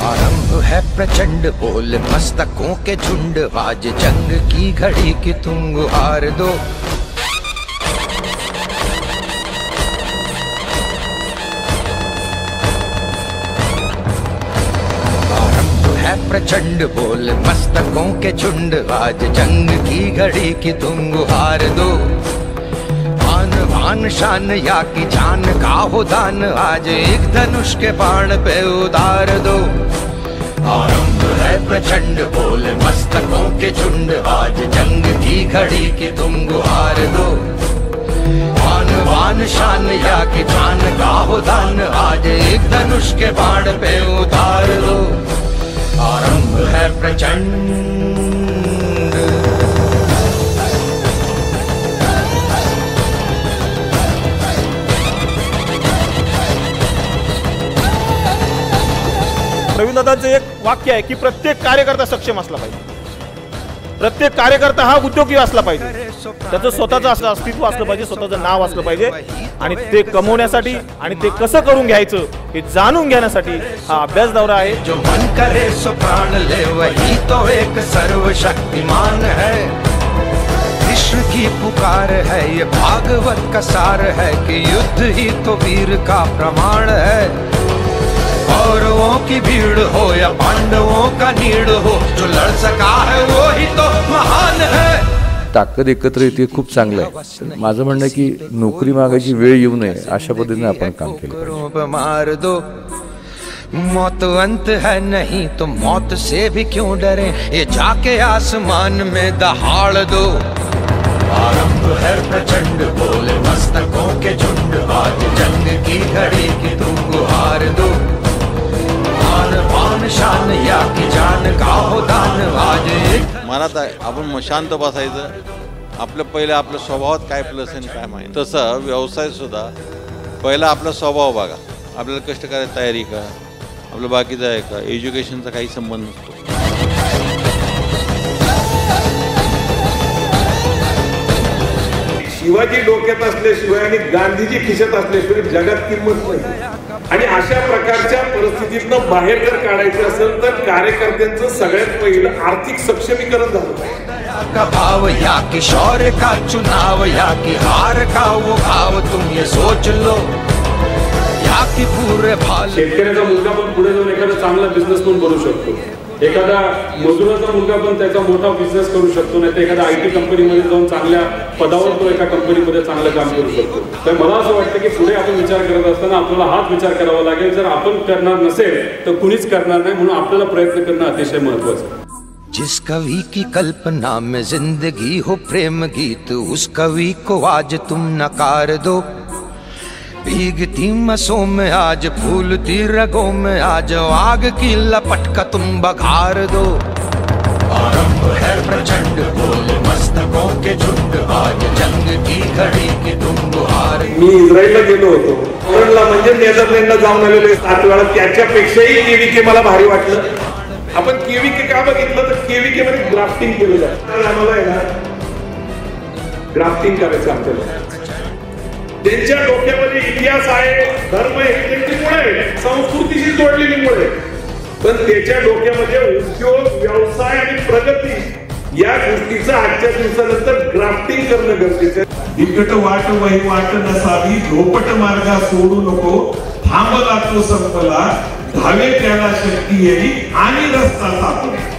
आरंभ है प्रचंड, बोल मस्तकों के झुंड। आज जंग की घड़ी की तुम गुहार दो। प्रचंड बोल, मस्तकों के झुंड, आज जंग की घड़ी की तुम गुहार दो। आन भान शान या की जान का हो दान, आज एक धनुष के बाण पे उतार दो। आरंभ है प्रचंड बोल, मस्तकों के झुंड, आज जंग की घड़ी की तुम गुहार दो। आन वान शान या की जान का हो दान, आज एक धनुष के बाण पे उतार दो। आरंभ है प्रचंड। प्रवीण एक वाक्य आहे की प्रत्येक कार्यकर्ता सक्षम असला पाहिजे. प्रत्येक कार्यकर्ता हा उद्योगी असला पाहिजे. त्याचं स्वतःचं असलं अस्तित्व असलं पाहिजे स्वतःचं नाव असलं पाहिजे. आणि ते कमवण्यासाठी आणि ते कसं करून घ्यायचं हे जाणून घेण्यासाठी हा अभ्यास दौरा आहे. जो मन करे सो प्राण ले वही तो एक सर्वशक्तिमान है। विश्व की पुकार है ये भागवत का सार है कि युद्ध ही तो वीर का प्रमाण है। कौरवों की भीड़ हो या पांडवों का नीड हो जो लड़ सका है वो ही तो महान है। ताकद एकत्र येते खूप चांगलं आहे. माझं म्हणणं की नोकरी मागायची वेळ येऊ नये अशा पद्धतीने आपण काम केलं मार दो। मौत अंत है नहीं तो मौत से भी क्यों डरे? ये जाके आसमान में दहाड़ दो। आरंभ है प्रचंड। मनात आपण मग शांत बसायचं. आपलं पहिलं आपल्या स्वभावात काय प्लस आहे आणि काय माहिती तसं व्यवसायसुद्धा पहिला आपला स्वभाव बघा. आपल्याला कष्ट करायची तयारी का आपलं बाकीचं आहे का? एज्युकेशनचा काही संबंध नसतो. शिवाजी डोक्यात असल्याशिवाय आणि गांधीजी खिशात असल्याशिवाय जगात किंमत नाही. आणि अशा प्रकारच्या परिस्थितीतनं बाहेर जर काढायचं असेल तर कार्यकर्त्यांचं सगळ्यात पहिलं आर्थिक सक्षमीकरण झालं. का भाव या की शौर्य का चुनाव या की हार का वो भाव तुम ये सोच लो. या की पूरे भाल शेतकऱ्याचा मुलगा पण पुढे जाऊन एखादा चांगला बिझनेस पण करू शकतो. एखादा मजुराचा मुलगा पण त्याचा मोठा बिझनेस करू शकतो नाही तर एखाद्या आय टी कंपनीमध्ये जाऊन चांगल्या पदावर तो एका कंपनीमध्ये चांगलं काम करू शकतो. तर मला असं वाटतं की पुढे आपण विचार करत असताना आपल्याला हाच विचार करावा लागेल. जर आपण करणार नसेल तर कुणीच करणार नाही म्हणून आपल्याला प्रयत्न करणं अतिशय महत्वाचं. आहे जिस कवि की कल्पना में जिंदगी हो प्रेम गीत उस कवि को आज तुम नकार दो। भीगती मसों में आज फूलती रगों में आज आग की लपट का तुम बघार दो। आरंभ है प्रचंड बोल मस्तकों के झुंड आज जंग की घड़ी की तुम गुहार मी इस्रायलला गेलो होतो. ओरडला म्हणजे नेदरलँडला जाऊन आलेलो सात वेळा त्याच्यापेक्षाही केविके मला भारी वाटलं. आपण केविके का बघितलं? तर केविके मध्ये ग्राफ्टिंग केलेलं आहे. आम्हाला आहे ना ग्राफ्टिंग करायचं आपल्याला त्यांच्या डोक्यामध्ये इतिहास आहे धर्म आहे त्यांची मुळे संस्कृतीशी जोडलेली मुळे पण त्याच्या डोक्यामध्ये उद्योग व्यवसाय आणि प्रगती या गोष्टीचं आजच्या दिवसानंतर ग्राफ्टिंग करणं गरजेचं आहे. बिकट वाट वही वाट नसावी झोपट मार्गा सोडू नको थांबला तो संपला धावे त्याला शक्ती येईल आणि रस्ता सापडेल.